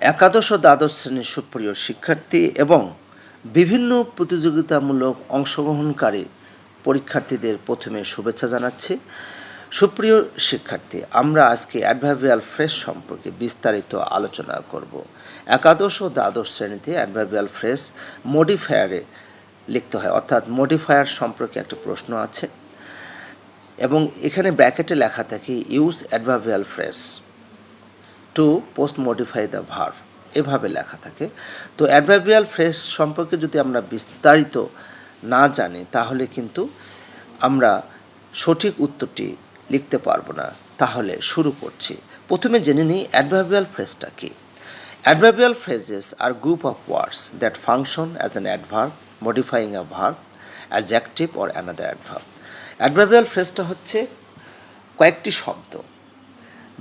একাদশ ও দ্বাদশ শ্রেণির সুপ্রিয় শিক্ষার্থী এবং বিভিন্ন প্রতিযোগিতামূলক অংশগ্রহণকারী পরীক্ষার্থীদের প্রথমে শুভেচ্ছা জানাচ্ছি। সুপ্রিয় শিক্ষার্থী, আমরা আজকে অ্যাডভার্বিয়াল ফ্রেশ সম্পর্কে বিস্তারিত আলোচনা করব। একাদশ ও দ্বাদশ শ্রেণীতে অ্যাডভার্বিয়াল ফ্রেশ মডিফায়ারে লিখতে হয়, অর্থাৎ মডিফায়ার সম্পর্কে একটা প্রশ্ন আছে এবং এখানে ব্র্যাকেটে লেখা থাকে use adverbial phrase to post modify the verb এভাবে লেখা থাকে। তো অ্যাডভার্বিয়াল ফ্রেশ সম্পর্কে যদি আমরা বিস্তারিত না জানি, তাহলে কিন্তু আমরা সঠিক উত্তরটি লিখতে পারব না। তাহলে শুরু করছি। প্রথমে জেনে নিই অ্যাডভার্বিয়াল ফ্রেজটা কী। Adverbial phrases are group of words that function as an adverb, modifying a verb, adjective or another adverb adverbial ফ্রেজটা হচ্ছে কয়েকটি শব্দ।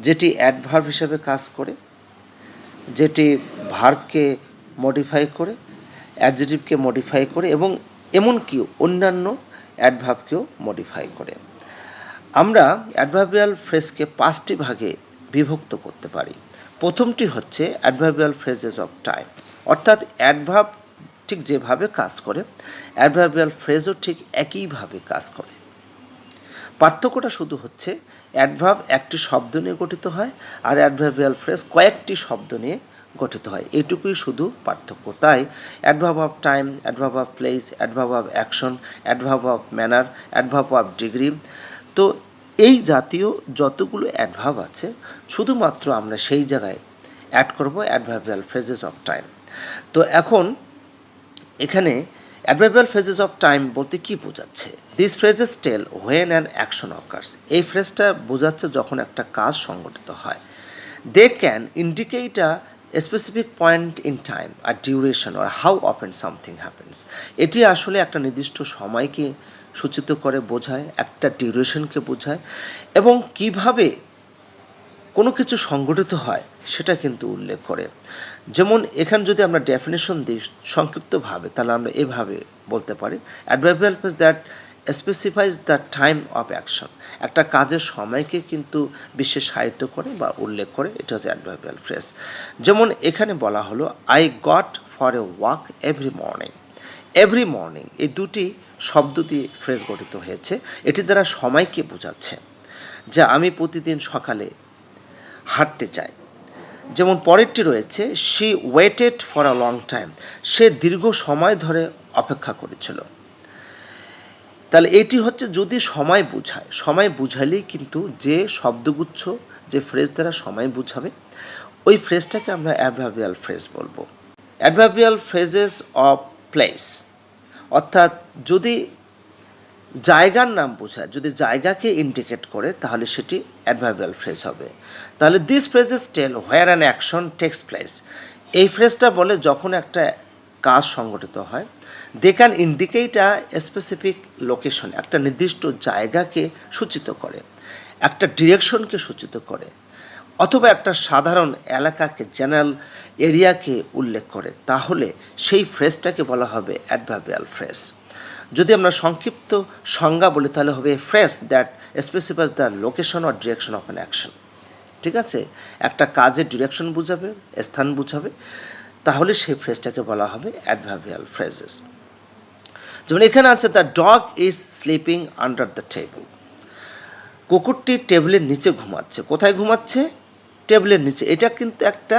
যেটি অ্যাডভার্ব হিসেবে কাজ করে, যেটি ভার্বকে মডিফাই করে অ্যাডজেটিভকে মডিফাই করে এবং এমনকি অন্যান্য অ্যাডভার্বকেও মডিফাই করে। আমরা অ্যাডভার্বিয়াল ফ্রেজকে পাঁচটি ভাগে বিভক্ত করতে পারি। প্রথমটি হচ্ছে অ্যাডভার্বিয়াল ফ্রেজেস অফ টাইম অর্থাৎ অ্যাডভার্ব ঠিক যেভাবে কাজ করে অ্যাডভার্বিয়াল ফ্রেজও ঠিক একইভাবে কাজ করে। পার্থক্যটা শুধু হচ্ছে অ্যাডভার্ব একটি শব্দ নিয়ে গঠিত হয় আর অ্যাডভার্বিয়াল ফ্রেজ কয়েকটি শব্দ নিয়ে গঠিত হয়। এটুকুই শুধু পার্থক্য। তাই adverb of time adverb of place adverb of action adverb of manner adverb of degree তো এই জাতীয় যতগুলো অ্যাডভার্ব আছে, শুধুমাত্র আমরা সেই জায়গায় অ্যাড করব অ্যাডভার্বিয়াল ফ্রেজেস অফ টাইম তো এখন এখানে অ্যাডভার্বিয়াল ফ্রেজেস অফ টাইম বলতে কি বোঝাচ্ছে? This phrases tell when an action occurs এই ফ্রেজটা বোঝাচ্ছে যখন একটা কাজ সংগঠিত হয়। They can indicate a specific point in time or duration or how often something happens এটি আসলে একটা নির্দিষ্ট সময়কে সূচিত করে, বোঝায়, একটা ডিউরেশনকে বোঝায়, এবং কীভাবে কোনো কিছু সংগঠিত হয়, সেটা কিন্তু উল্লেখ করে। যেমন এখানে যদি আমরা ডেফিনেশন দিই সংক্ষিপ্তভাবে, তাহলে আমরা এভাবে বলতে পারি। Adverbial phrase that specifies the time of action একটা কাজের সময়কে কিন্তু বিশেষ সাহিত্য করে বা উল্লেখ করে, এটা হচ্ছে অ্যাডভার্বিয়াল ফ্রেস যেমন এখানে বলা হলো I got for a walk every morning every morning এই দুটি শব্দ দিয়ে ফ্রেজ গঠিত হয়েছে। এটি দ্বারা সময়কে বোঝাচ্ছে। যা আমি প্রতিদিন সকালে হাঁটতে চায়। যেমন পরেরটি রয়েছে she waited for a long time সে দীর্ঘ সময় ধরে অপেক্ষা করেছিল। তাহলে এটি হচ্ছে যদি সময় বোঝায়। সময় বুঝালেই কিন্তু যে শব্দগুচ্ছ, যে ফ্রেজ দ্বারা সময় বুঝাবে, ওই ফ্রেজটাকে আমরা অ্যাডভার্বিয়াল ফ্রেজ বলব। অ্যাডভার্বিয়াল ফ্রেজেস অফ প্লেস অর্থাৎ যদি জায়গার নাম বোঝায়, যদি জায়গাকে ইন্ডিকেট করে, তাহলে সেটি অ্যাডভার্বিয়াল ফ্রেজ হবে। তাহলে this phrases tell where an action takes place এই ফ্রেজটা বলে যখন একটা কাজ সংগঠিত হয় they can indicate a specific location একটা নির্দিষ্ট জায়গাকে সূচিত করে, একটা ডিরেকশনকে সূচিত করে, অথবা একটা সাধারণ এলাকাকে জেনারেল এরিয়াকে উল্লেখ করে। তাহলে সেই ফ্রেজটাকে বলা হবে অ্যাডভার্বিয়াল ফ্রেজ যদি আমরা সংক্ষিপ্ত সংজ্ঞা বলি, তাহলে হবে phrase that specifies the location or direction of an action ঠিক আছে? একটা কাজের ডিরেকশন বুঝাবে, স্থান বুঝাবে, তাহলে সেই ফ্রেজটাকে বলা হবে অ্যাডভার্বিয়াল ফ্রেজেস যেমন এখানে আছে the dog is sleeping under the table কুকুরটি টেবিলের নিচে ঘুমাচ্ছে। কোথায় ঘুমাচ্ছে? টেবিলের নিচে। এটা কিন্তু একটা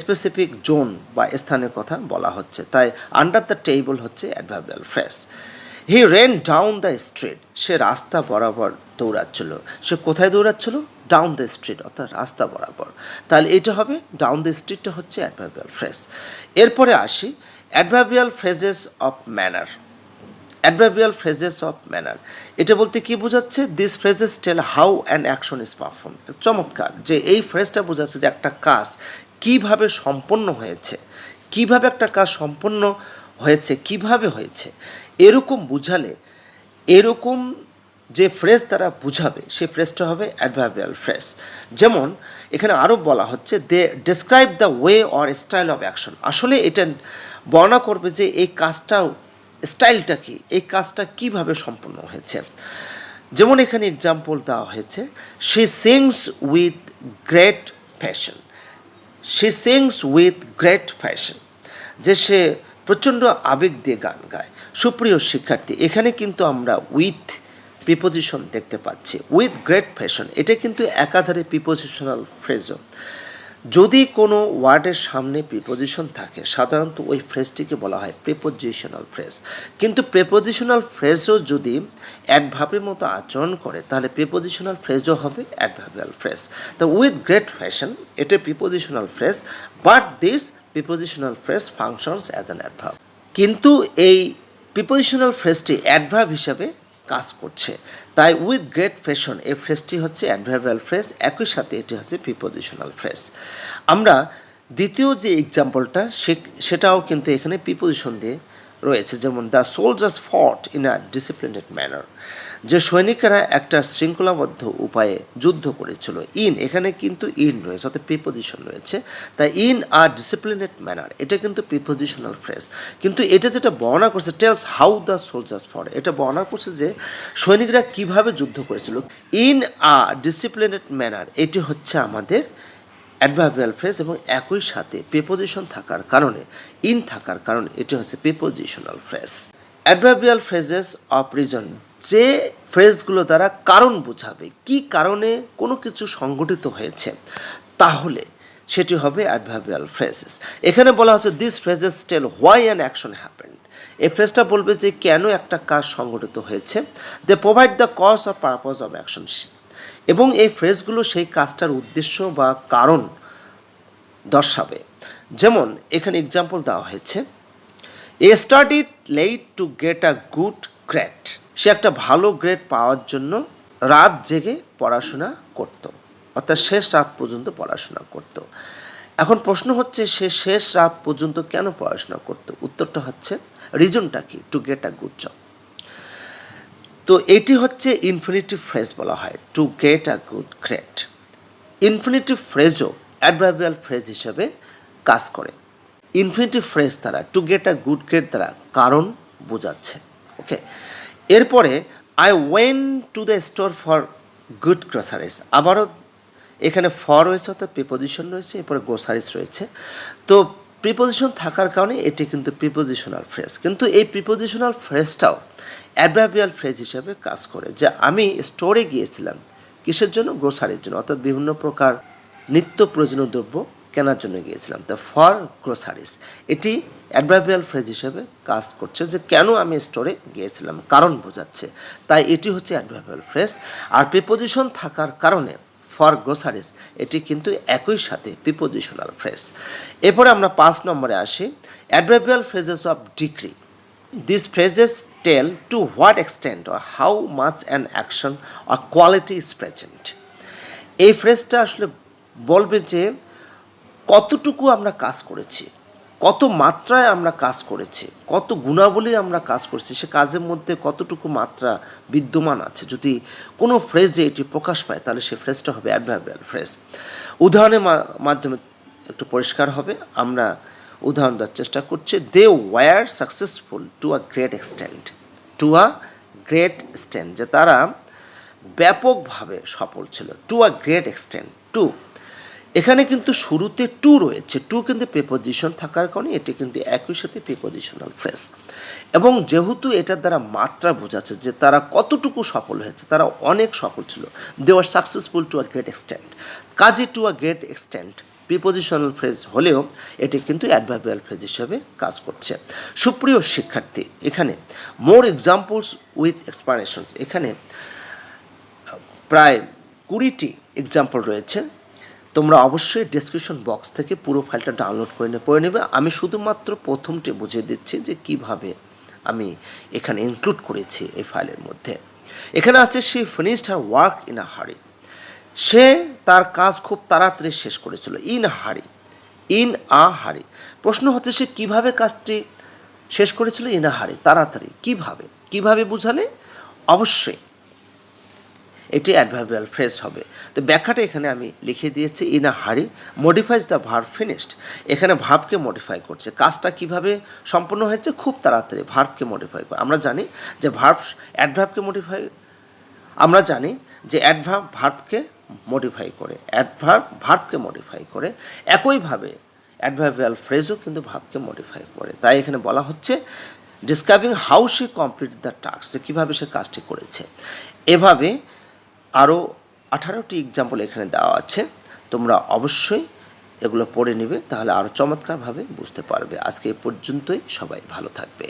স্পেসিফিক জোন বা স্থানের কথা বলা হচ্ছে। তাই আন্ডার দ্য টেবল হচ্ছে adverbial phrase he ran down the street সে রাস্তা বরাবর দৌড়াচ্ছিল। সে কোথায় দৌড়াচ্ছিল? ডাউন দ্য স্ট্রিট অর্থাৎ রাস্তা বরাবর। তাহলে এটা হবে ডাউন দ্য স্ট্রিটটা হচ্ছে অ্যাডভার্বিয়াল ফ্রেস এরপরে আসি adverbial phrases of manner adverbial phrases of manner এটা বলতে কি বোঝাচ্ছে? This phrases tell how an action is perform চমৎকার যে এই ফ্রেজটা বোঝাচ্ছে যে একটা কাজ কীভাবে সম্পন্ন হয়েছে। কীভাবে একটা কাজ সম্পন্ন হয়েছে, কীভাবে হয়েছে। এরকম বুঝালে, এরকম যে ফ্রেজ তারা বুঝাবে, সেই ফ্রেজটা হবে অ্যাডভার্বিয়াল ফ্রেজ যেমন, এখানে আরও বলা হচ্ছে they describe the way or style of action আসলে এটা বর্ণনা করবে যে এই কাজটা স্টাইলটা কি, এই কাজটা কীভাবে সম্পন্ন হয়েছে। যেমন এখানে এক্সাম্পল দেওয়া হয়েছে she sings with great passion she sings with great passion যে সে প্রচণ্ড আবেগ দিয়ে গান গায়। সুপ্রিয় শিক্ষার্থী, এখানে কিন্তু আমরা উইথ প্রিপোজিশন দেখতে পাচ্ছি। উইথ গ্রেট ফ্যাশন এটা কিন্তু একাধারে প্রিপোজিশনাল ফ্রেজও যদি কোনো ওয়ার্ডের সামনে প্রিপোজিশন থাকে, সাধারণত ওই ফ্রেজটিকে বলা হয় প্রিপোজিশনাল ফ্রেজ কিন্তু প্রিপোজিশনাল ফ্রেজও যদি অ্যাডভাবের মতো আচরণ করে, তাহলে প্রিপোজিশনাল ফ্রেজও হবে অ্যাডভাবিয়াল ফ্রেজ তো উইথ গ্রেট ফ্যাশন এটা prepositional phrase but this prepositional phrase functions as an adverb কিন্তু এই প্রিপোজিশনাল ফ্রেসটি অ্যাডভার্ব হিসাবে কাজ করছে। তাই উইথ গ্রেট ফ্যাশন এই ফ্রেসটি হচ্ছে অ্যাডভার্বাল ফ্রেজ একই সাথে এটি হচ্ছে প্রিপোজিশনাল ফ্রেজ আমরা দ্বিতীয় যে এক্সাম্পলটা সেটাও কিন্তু এখানে প্রিপোজিশন দিয়ে রয়েছে, যেমন the soldiers fought in a disciplined manner যে সৈনিকেরা একটা শৃঙ্খলাবদ্ধ উপায়ে যুদ্ধ করেছিল। ইন এখানে কিন্তু ইন রয়েছে, অর্থাৎ প্রিপোজিশন রয়েছে। তাই ইন আর ডিসিপ্লিনেড ম্যানার এটা কিন্তু প্রিপোজিশনাল ফ্রেজ। কিন্তু এটা যেটা বর্ণনা করছে, tells how the soldiers fought এটা বর্ণনা করছে যে সৈনিকরা কীভাবে যুদ্ধ করেছিল। ইন আ ডিসিপ্লিনেড ম্যানার এটি হচ্ছে আমাদের অ্যাডভার্বিয়াল ফ্রেজ এবং একই সাথে প্রিপোজিশন থাকার কারণে ইন থাকার কারণে, এটি হচ্ছে prepositional phrase adverbial phrases of reason যে ফ্রেজগুলো দ্বারা কারণ বোঝাবে, কি কারণে কোনো কিছু সংগঠিত হয়েছে, তাহলে সেটি হবে অ্যাডভার্বিয়াল ফ্রেজেস এখানে বলা হচ্ছে this phrases tell why an action happened এই ফ্রেজটা বলবে যে কেন একটা কাজ সংগঠিত হয়েছে। They provide the cause of purpose of action এবং এই ফ্রেজগুলো সেই কাজটার উদ্দেশ্য বা কারণ দর্শাবে। যেমন, এখানে এক্সাম্পল দেওয়া হয়েছে। He studied late to get a good grade সে একটা ভালো গ্রেড পাওয়ার জন্য রাত জেগে পড়াশোনা করত। অর্থাৎ শেষ রাত পর্যন্ত পড়াশোনা করত। এখন প্রশ্ন হচ্ছে, সে শেষ রাত পর্যন্ত কেন পড়াশোনা করত? উত্তরটা হচ্ছে রিজনটা কি? To get a good job তো এটি হচ্ছে ইনফিনিটিভ ফ্রেজ বলা হয় to get a good grade infinitive ফ্রেজও adverbial phrase হিসেবে কাজ করে। ইনফিনিটিভ ফ্রেজ দ্বারা to get a good grade দ্বারা কারণ বোঝাচ্ছে। ওকে এরপরে I went to the store for good groceries আবারও এখানে ফর রয়েছে অর্থাৎ প্রিপোজিশন রয়েছে, এরপরে গ্রোসারিস রয়েছে। তো প্রিপোজিশন থাকার কারণে এটি কিন্তু প্রিপোজিশনাল ফ্রেজ কিন্তু এই প্রিপোজিশনাল ফ্রেজটাও অ্যাডভার্বিয়াল ফ্রেজ হিসেবে কাজ করে। যে আমি স্টোরে গিয়েছিলাম, কিসের জন্য? গ্রোসারির জন্য। অর্থাৎ বিভিন্ন প্রকার নিত্য প্রয়োজনীয় দ্রব্য কেনার জন্য গিয়েছিলাম। তা ফর গ্রোসারিস এটি অ্যাডভার্বিয়াল ফ্রেজ হিসেবে কাজ করছে যে কেন আমি স্টোরে গিয়েছিলাম। কারণ বোঝাচ্ছে। তাই এটি হচ্ছে অ্যাডভার্বিয়াল ফ্রেজ আর প্রিপোজিশন থাকার কারণে ফর গ্রোসারিস এটি কিন্তু একই সাথে প্রিপোজিশনাল ফ্রেজ এরপরে আমরা পাঁচ নম্বরে আসি adverbial phrases of degree this phrases tell to what extent or how much an action or quality is present এই ফ্রেজটা আসলে বলবে যে, কতটুকু আমরা কাজ করেছি কত মাত্রায় আমরা কাজ করেছি, কত গুণাবলী আমরা কাজ করছি, সে কাজের মধ্যে কতটুকু মাত্রা বিদ্যমান আছে। যদি কোনো ফ্রেজে এটি প্রকাশ পায়, তাহলে সে ফ্রেজটা হবে অ্যাডভার্বিয়াল ফ্রেজ উদাহরণের মাধ্যমে একটু পরিষ্কার হবে, আমরা উদাহরণ দেওয়ার চেষ্টা করছি। They were successful to a great extent to a great extent যে তারা ব্যাপকভাবে সফল ছিল to a great extent to এখানে কিন্তু শুরুতে টু রয়েছে। টু কিন্তু প্রিপোজিশন থাকার কারণে এটি কিন্তু একই সাথে প্রিপোজিশনাল ফ্রেজ এবং যেহেতু এটার দ্বারা মাত্রা বোঝাচ্ছে যে তারা কতটুকু সফল হয়েছে, তারা অনেক সফল ছিল। They are successful to a great extent কাজে to a great extent prepositional phrase হলেও এটি কিন্তু অ্যাডভার্বিয়াল ফ্রেজ হিসেবে কাজ করছে। সুপ্রিয় শিক্ষার্থী, এখানে মোর এক্সাম্পলস উইথ এক্সপ্লানেশনস এখানে প্রায় কুড়িটি এক্সাম্পল রয়েছে। তোমরা অবশ্যই ডেসক্রিপশন বক্স থেকে পুরো ফাইলটা ডাউনলোড করে নিয়ে পড়ে নেবে। আমি শুধুমাত্র প্রথমটি বুঝিয়ে দিচ্ছি যে কীভাবে আমি এখানে ইনক্লুড করেছি এই ফাইলের মধ্যে। এখানে আছে she finished her work in a hurry সে তার কাজ খুব তাড়াতাড়ি শেষ করেছিল। ইন আ হারি ইন আ হারি প্রশ্ন হচ্ছে, সে কীভাবে কাজটি শেষ করেছিল? ইন আ হারি তাড়াতাড়ি। কীভাবে? কীভাবে বুঝালে? অবশ্যই এটি অ্যাডভার্বিয়াল ফ্রেজ হবে। তো ব্যাখ্যাটা এখানে আমি লিখে দিয়েছি, ইন আ হারি মডিফাইজ দ্য ভার্ব ফিনিশড এখানে ভার্বকে মডিফাই করছে। কাজটা কীভাবে সম্পন্ন হয়েছে? খুব তাড়াতাড়ি ভার্বকে মডিফাই করে। আমরা জানি যে ভার্ব অ্যাডভার্বকে মডিফাই আমরা জানি যে অ্যাডভার্ব ভার্বকে মডিফাই করে। অ্যাডভার্ব ভার্বকে মডিফাই করে। একইভাবে অ্যাডভার্বিয়াল ফ্রেজও কিন্তু ভাবকে মডিফাই করে। তাই এখানে বলা হচ্ছে describing how she complete the task যে কীভাবে সে কাজটি করেছে। এভাবে আরও আঠারোটি এক্সাম্পল এখানে দেওয়া আছে। তোমরা অবশ্যই এগুলো পড়ে নেবে, তাহলে আরও চমৎকারভাবে বুঝতে পারবে। আজকে এ পর্যন্তই, সবাই ভালো থাকবে।